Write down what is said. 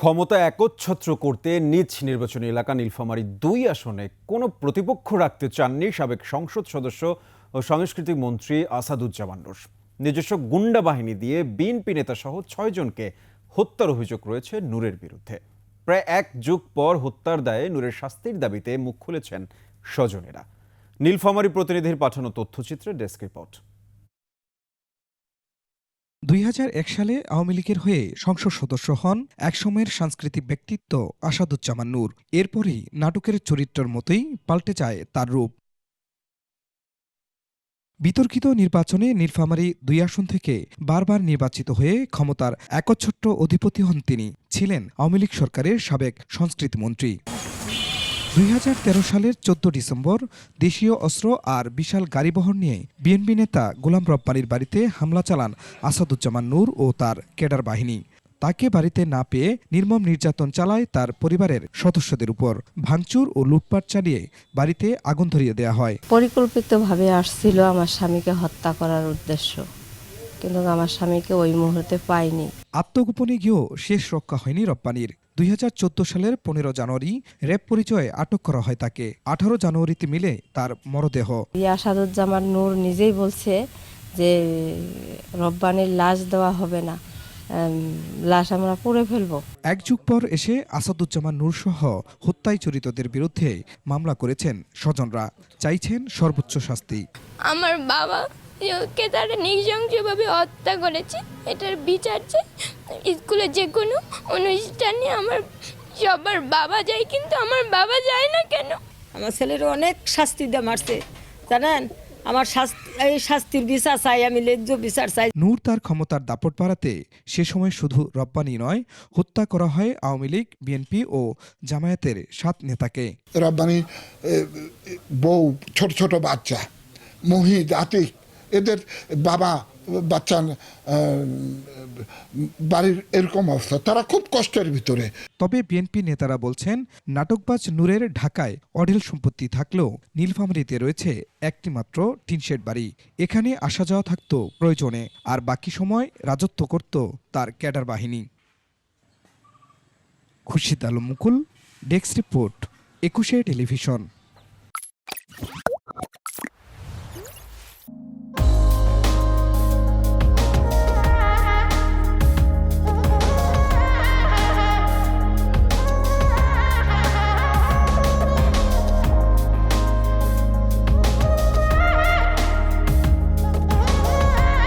ক্ষমতা একচ্ছত্র করতে নিজ নির্বাচনী এলাকা নীলফামারী দুই আসনে কোনো প্রতিপক্ষ রাখতে চাননি সাবেক সংসদ সদস্য ও সাংস্কৃতিক মন্ত্রী আসাদুজ্জামান রুশ। নিজস্ব গুন্ডা বাহিনী দিয়ে বিএনপি নেতা সহ ছয়জনকে হত্যার অভিযোগ রয়েছে নূরের বিরুদ্ধে। প্রায় এক যুগ পর হত্যার দায়ে নূরের শাস্তির দাবিতে মুখ খুলেছেন স্বজনেরা। নীলফামারী প্রতিনিধির পাঠানো তথ্যচিত্রে ডেস্ক রিপোর্ট। দুই হাজার এক সালে আওয়ামী লীগের হয়ে সংসদ সদস্য হন একসময়ের সাংস্কৃতিক ব্যক্তিত্ব আসাদুজ্জামান নূর। এরপরই নাটকের চরিত্রের মতোই পাল্টে যায় তার রূপ। বিতর্কিত নির্বাচনে নীলফামারী দুই আসন থেকে বারবার নির্বাচিত হয়ে ক্ষমতার একচ্ছত্র অধিপতি হন তিনি। ছিলেন আওয়ামী লীগ সরকারের সাবেক সংস্কৃতিমন্ত্রী দুই হাজার তেরো সালের চোদ্দ ডিসেম্বর দেশীয় অস্ত্র আর বিশাল গাড়িবহর নিয়ে বিএনপি নেতা গোলাম রব্বানির বাড়িতে হামলা চালান আসাদুজ্জামান নূর ও তার কেডার বাহিনী। তাকে বাড়িতে না পেয়ে নির্মম নির্যাতন চালায় তার পরিবারের সদস্যদের উপর। ভাঙচুর ও লুটপাট চালিয়ে বাড়িতে আগুন ধরিয়ে দেওয়া হয়। পরিকল্পিতভাবে আসছিল আমার স্বামীকে হত্যা করার উদ্দেশ্য। কিন্তু আমার স্বামীকে ওই মুহূর্তে পাইনি। আত্মগোপনে গিয়েও শেষ রক্ষা হয়নি রব্বানির। দুই হাজার চোদ্দ সালের পনেরো জানুয়ারি র্যাব পরিচয়ে আটক করা হয় তাকে। আঠারো জানুয়ারিতে মিলে তার মরদেহ। ইয়াসাদুজ্জামান নূর নিজেই বলছে যে রব্বানির লাশ দেওয়া হবে না। লাশ আমরা পুড়ে ফেলব। এক যুগ পর এসে আসাদুজ্জামান নূরসহ হত্যায় জড়িতদের বিরুদ্ধে মামলা করেছেন স্বজনরা। চাইছেন সর্বোচ্চ শাস্তি। আমার বাবা কে তারা নৃশংসভাবে হত্যা করেছে। এটার বিচার চাই স্কুলে যে কোনো অনুষ্ঠানে আমার সবার বাবা যায় কিন্তু আমার বাবা যায় না কেন? আমার ছেলের অনেক শাস্তি দিয়ে মারছে জানেন? আমার শাস্তি এই শাস্তির বিচার চাই আমি লেজ্জ বিচার চাই। নূর তার ক্ষমতার দাপট বাড়াতে সে সময় শুধু রব্বানি নয় হত্যা করা হয় আওয়ামী লীগ বিএনপি ও জামায়াতের সাত নেতাকে। রব্বানি বউ ছোট ছোট বাচ্চা মহিদ আতিক এদের বাবা বাচ্চা বাড়ির এরকম অবস্থা। তারা খুব কষ্টের ভিতরে। তবে বিএনপি নেতারা বলছেন, নাটকবাজ নূরের ঢাকায় অঢেল সম্পত্তি থাকলেও নীলফামারীতে রয়েছে একটি মাত্র টিনশেড বাড়ি। এখানে আসা যাওয়া থাকতো প্রয়োজনে, আর বাকি সময় রাজত্ব করত তার ক্যাডার বাহিনী। Khurshid Alam Mukul, desk report, Ekushey television.